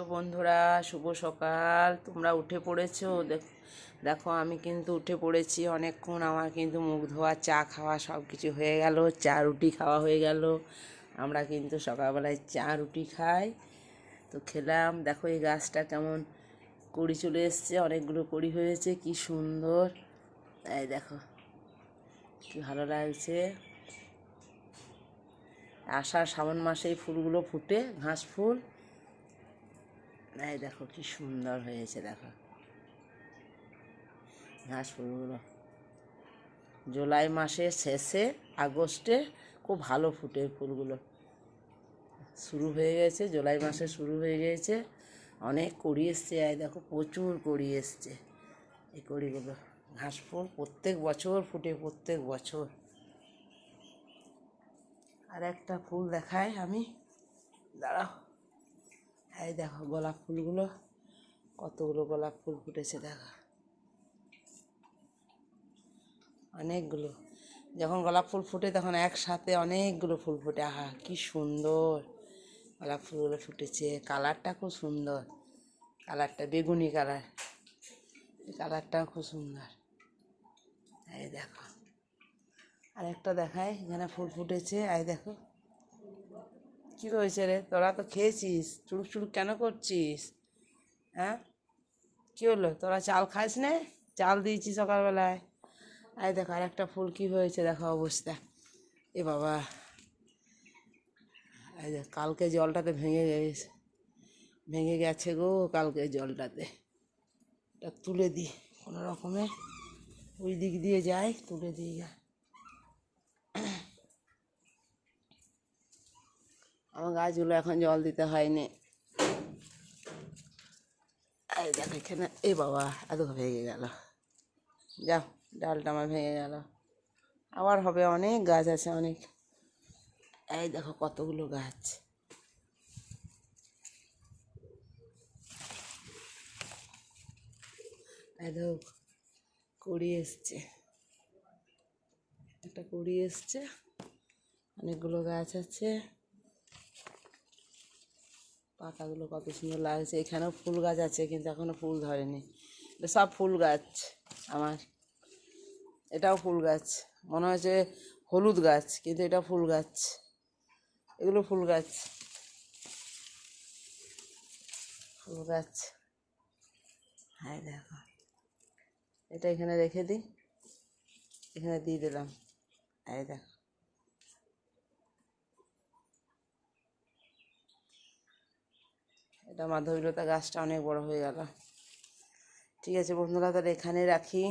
Hello বন্ধুরা, শুভ সকাল। তোমরা উঠে পড়েছো? দেখ- আমি কিন্তু উঠে পড়েছি অনেকক্ষণ। আমার কিন্তু মুখ ধোয়া, চা খাওয়া সব কিছু হয়ে গেল। চা, রুটি খাওয়া হয়ে গেল। আমরা কিন্তু সকালবেলায় চা, রুটি খাই। তো খেলাম। দেখো, এই গাছটা কেমন কড়ি চলে এসছে। অনেকগুলো কড়ি হয়েছে। কি সুন্দর। এই দেখো, কি ভালো লাগছে। আষাঢ়, শ্রাবণ মাসে এই ফুলগুলো ফুটে, ঘাস ফুল। এই দেখো কি সুন্দর হয়েছে, দেখো। ঘাস ফুলগুলো। জুলাই মাসের শেষে আগস্টে খুব ভালো ফুটে ফুলগুলো। শুরু হয়ে গেছে, জুলাই মাসে শুরু হয়ে গিয়েছে অনেক কড়ি এসছে, এই দেখো প্রচুর কড়ি এসছে। এই কড়িগুলো, ঘাস ফুল প্রত্যেক বছর ফুটে, প্রত্যেক বছর। আর একটা ফুল দেখায় আমি। দাঁড়াও। এই দেখো গোলাপ ফুলগুলো, কতগুলো গোলাপ ফুল ফুটেছে দেখো। অনেকগুলো। যখন গোলাপ ফুল ফুটে তখন একসাথে অনেকগুলো ফুল ফুটে। আহা, কি সুন্দর গোলাপ ফুলগুলো ফুটেছে। কালারটা খুব সুন্দর। কালারটা বেগুনি কালার। কালারটাও খুব সুন্দর। এই দেখো। আর একটা দেখায় এখানে ফুল ফুটেছে। এই দেখো। কি হয়েছে রে? তোরা তো খেয়েছিস চুরুক চুরুক কেন করছিস? হ্যাঁ? কী হলো? তোরা চাল খাস নে? চাল দিয়েছি সকালবেলায়। এই দেখো আর একটা ফুল কি হয়েছে, দেখো অবস্থা। এ বাবা। এই দেখ, কালকে জলটাতে ভেঙে গেছে। ভেঙে গেছে গো কালকে জলটাতে। তুলে দিই কোনো রকমে। ওই দিক দিয়ে যাই, তুলে দিই গা আমার গাছগুলো এখন জল দিতে হয়নি। এই দেখো এখানে, এ বাবা, এত ভেঙে গেল। যাও, ডালটা আমার ভেঙে গেল। আবার হবে, অনেক গাছ আছে, অনেক। এই দেখো কতগুলো গাছ। কুড়ি এসছে। একটা কুড়ি এসছে, অনেকগুলো গাছ আছে। পাতাগুলো কত সুন্দর লাগছে। এখানেও ফুল গাছ আছে, কিন্তু এখনও ফুল ধরেনি। সব ফুল গাছ আমার। এটাও ফুল গাছ। মনে হয়েছে হলুদ গাছ, কিন্তু এটা ফুল গাছ। এগুলো ফুল গাছ। ফুল গাছ। হ্যাঁ দেখো। এটা এখানে রেখে দিই। এখানে দিয়ে দিলাম। এই দেখো। এটা মাধবীলতা গাছটা অনেক বড় হয়ে গেল। ঠিক আছে বন্ধুরা তাহলে এখানে রাখি।